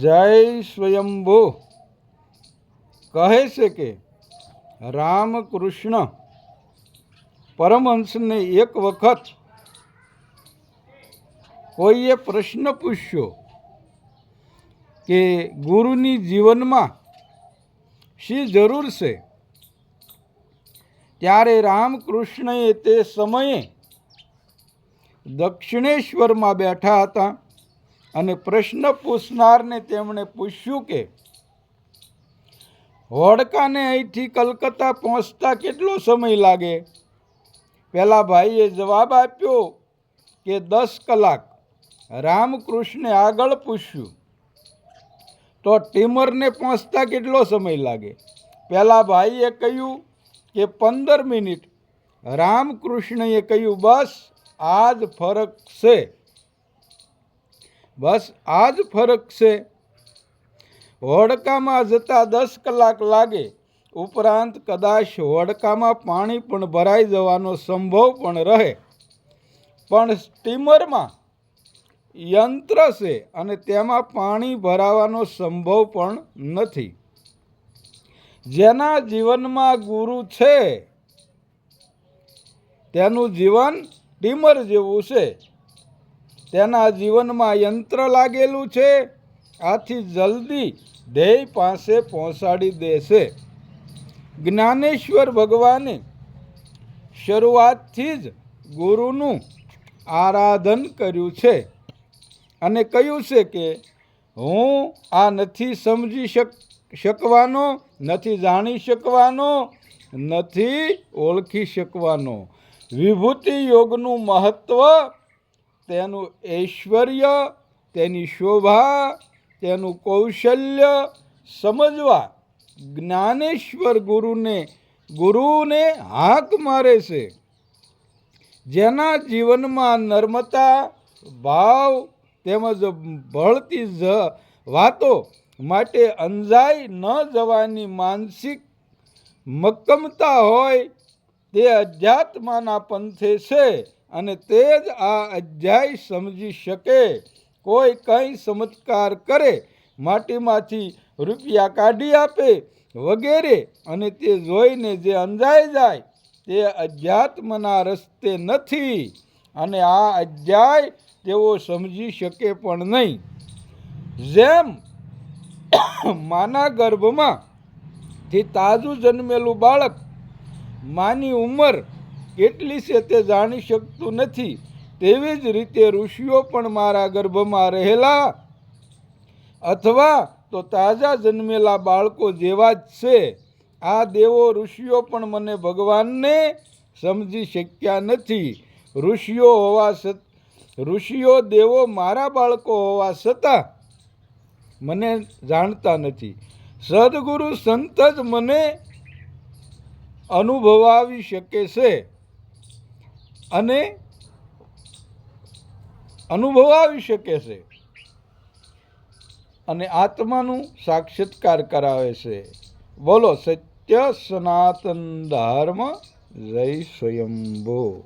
જય સ્વયંભો. કહે છે કે, રામકૃષ્ણ પરમહંસને એક વખત કોઈએ પ્રશ્ન પૂછ્યો કે, ગુરુની જીવનમાં શી જરૂર છે? ત્યારે રામકૃષ્ણએ તે સમયે દક્ષિણેશ્વરમાં બેઠા હતા. અને પ્રશ્ન પૂછનારને તેમણે પૂછ્યું કે હોડકાને અહીંથી કલકત્તા પહોંચતા કેટલો સમય લાગે? પહેલા ભાઈએ જવાબ આપ્યો કે, દસ કલાક. રામકૃષ્ણે આગળ પૂછ્યું, તો ટીમરને પહોંચતા કેટલો સમય લાગે? પહેલા ભાઈએ કહ્યું કે, પંદર મિનિટ. રામકૃષ્ણએ કહ્યું, બસ આ જ ફરક છે. બસ આ જ ફરક છે. હોડકામાં જતાં દસ કલાક લાગે. ઉપરાંત કદાચ હોડકામાં પાણી પણ ભરાઈ જવાનો સંભવ પણ રહે. પણ સ્ટીમરમાં યંત્ર છે અને તેમાં પાણી ભરાવાનો સંભવ પણ નથી. જેના જીવનમાં ગુરુ છે, તેનું જીવન ટીમર જેવું છે. તેના જીવનમાં યંત્ર લાગેલું છે. આથી જલ્દી ધ્યેય પાસે પહોંચાડી દેશે. જ્ઞાનેશ્વર ભગવાને શરૂઆતથી જ ગુરુનું આરાધન કર્યું છે અને કહ્યું છે કે, હું આ નથી સમજી શક, શકવાનો, નથી જાણી શકવાનો, નથી ઓળખી શકવાનો. વિભૂતિ યોગનું મહત્ત્વ તેનું ઐશ્વર્ય, તેની શોભા, તેનું કૌશલ્ય સમજવા જ્ઞાનેશ્વર ગુરુને ગુરુને હાક મારે છે. જેના જીવનમાં નર્મતા, ભાવ તેમજ ભળતી જ વાતો માટે અંજાઈ ન જવાની માનસિક મક્કમતા હોય તે અધ્યાત્માના પંથે છે. અને તે જ આ અધ્યાય સમજી શકે. કોઈ કંઈ ચમત્કાર કરે, માટીમાંથી રૂપિયા કાઢી આપે વગેરે અને તે જોઈને જે અંજાઈ જાય, તે અધ્યાત્મના રસ્તે નથી. અને આ અધ્યાય તેઓ સમજી શકે પણ નહીં. જેમ માના ગર્ભમાં થી તાજું જન્મેલું બાળક માની ઉંમર કેટલી છે તે જાણી શકતું નથી, તેવી જ રીતે ઋષિઓ પણ મારા ગર્ભમાં રહેલા અથવા તો તાજા જન્મેલા બાળકો જેવા જ છે. આ દેવો ઋષિઓ પણ મને ભગવાનને સમજી શક્યા નથી. ઋષિઓ હોવા સત, ઋષિઓ દેવો મારા બાળકો હોવા છતાં મને જાણતા નથી. સદગુરુ સંત જ મને અનુભવાવી શકે છે. અને અનુભવાવી શકે છે. અને આત્માનું સાક્ષાત્કાર કરાવે છે. બોલો, સત્ય સનાતન ધર્મ જય સ્વયંભૂ.